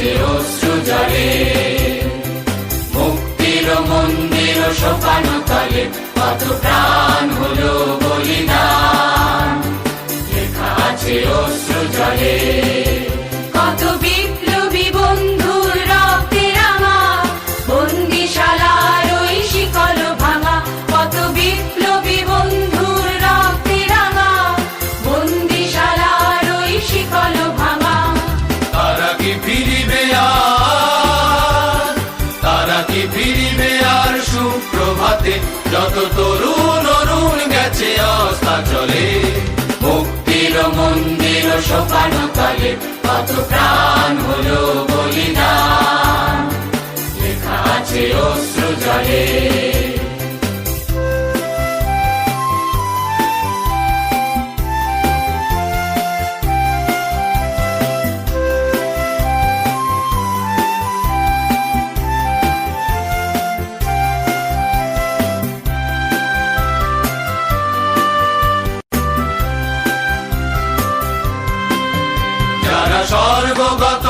আছে অশ্রু জলে মুক্তির মন্দির সোপানো তলে কত প্রাণ যত তরুণ অরুণ গেছে অস্তা চলে। মুক্তির মন্দির সোপান কালে কত প্রাণ হলো। Bogotá.